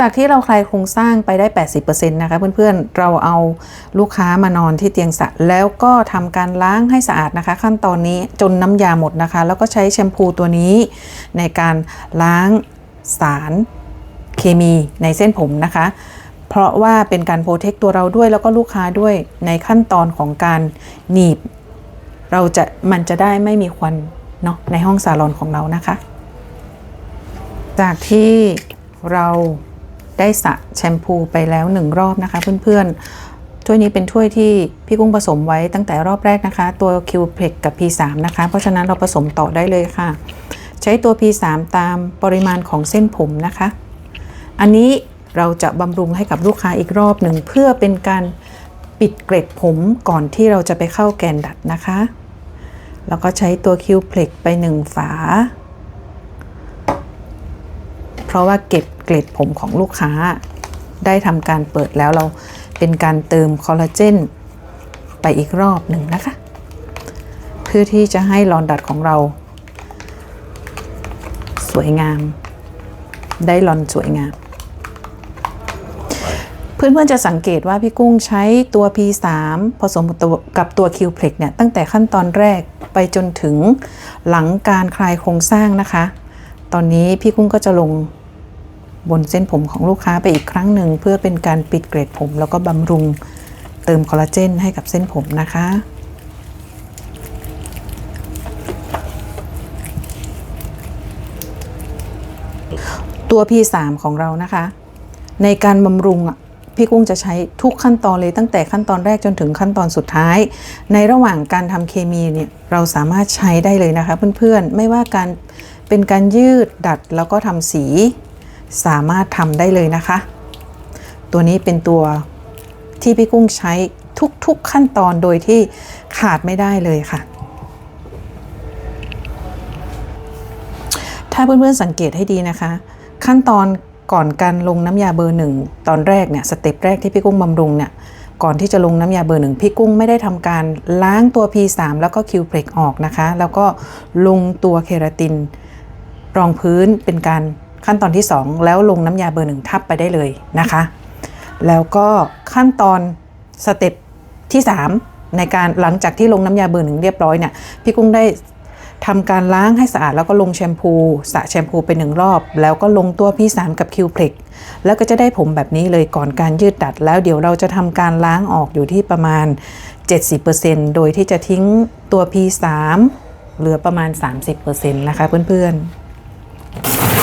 จากที่เราคลายโครงสร้างไปได้ 80%นะคะเพื่อนๆ เราเอาลูกค้ามานอนที่เตียงสระแล้วก็ทำการล้างให้สะอาดนะคะ ขั้นตอนนี้จนน้ำยาหมดนะคะ แล้วก็ใช้แชมพูตัวนี้ ในการล้างสารเคมีในเส้นผมนะคะ เพราะว่าเป็นการโปรเทคตัวเราด้วยแล้วก็ลูกค้าด้วยในขั้นตอนของการหนีบ เราจะมันจะได้ไม่มีควันเนาะในห้องซาลอนของเรานะคะ จากที่เรา ได้สระแชมพูไปแล้วหนึ่งรอบนะคะเพื่อนๆ ถ้วยนี้เป็นถ้วยที่พี่กุ้งผสมไว้ตั้งแต่รอบแรกนะคะ ตัว Q p l e x กับ P3 นะคะ เพราะฉะนั้นเราผสมต่อได้เลยค่ะ ใช้ตัว P3 ตามปริมาณของเส้นผมนะคะ อันนี้เราจะบำรุงให้กับลูกค้าอีกรอบหนึ่งเพื่อเป็นการปิดเกล็ดผมก่อนที่เราจะไปเข้าแกนดัดนะคะ แล้วก็ใช้ตัว Q p l e x ไปหนึ่งฝา เพราะว่าเก็บ เกล็ดผมของลูกค้า ได้ทำการเปิดแล้วเราเป็นการเติมคอลลาเจนไปอีกรอบหนึ่งนะคะ เพื่อที่จะให้ลอนดัดของเรา สวยงาม ได้ลอนสวยงาม เพื่อนๆจะสังเกตว่าพี่กุ้งใช้ตัว P3 ผสมกับตัวกับตัว q p l e x เนี่ย ตั้งแต่ขั้นตอนแรกไปจนถึงหลังการคลายโครงสร้างนะคะ ตอนนี้พี่กุ้งก็จะลง บนเส้นผมของลูกค้าไปอีกครั้งหนึ่ง เพื่อเป็นการปิดเกรดผม แล้วก็บำรุงเติมคอลลาเจนให้กับเส้นผมนะคะตัว P3 ของเรานะคะ ในการบำรุงพี่กุ้งจะใช้ทุกขั้นตอนเลยตั้งแต่ขั้นตอนแรกจนถึงขั้นตอนสุดท้าย ในระหว่างการทำเคมีเนี่ยเราสามารถใช้ได้เลยนะคะเพื่อนๆ ไม่ว่าการเป็นการยืดดัดแล้วก็ทำสี สามารถทำได้เลยนะคะ ตัวนี้เป็นตัวที่พี่กุ้งใช้ทุกๆขั้นตอนโดยที่ขาดไม่ได้เลยค่ะ ถ้าเพื่อนๆสังเกตให้ดีนะคะ ขั้นตอนก่อนการลงน้ำยาเบอร์หนึ่งตอนแรกเนี่ยสเต็ปแรกที่พี่กุ้งบำรุงเนี่ยก่อนที่จะลงน้ำยาเบอร์หนึ่งพี่กุ้งไม่ได้ทำการล้างตัว P3 แล้วก็คิวเพล็กออกนะคะ แล้วก็ลงตัวเคราติน รองพื้นเป็นการ ขั้นตอนที่ 2 แล้วลงน้ำยาเบอร์หนึ่งทับไปได้เลยนะคะ แล้วก็ขั้นตอนสเต็ปที่ 3 ในการหลังจากที่ลงน้ำยาเบอร์หนึ่งเรียบร้อยเนี่ยพี่กุ้งได้ทำการล้างให้สะอาดแล้วก็ลงแชมพูสระแชมพูไปหนึ่งรอบ แล้วก็ลงตัว P3 กับ Q p l e x แล้วก็จะได้ผมแบบนี้เลยก่อนการยืดดัด แล้วเดี๋ยวเราจะทำการล้างออกอยู่ที่ประมาณ 70%โดยที่จะทิ้งตัว P3 เหลือประมาณ 30%นะคะเพื่อนๆ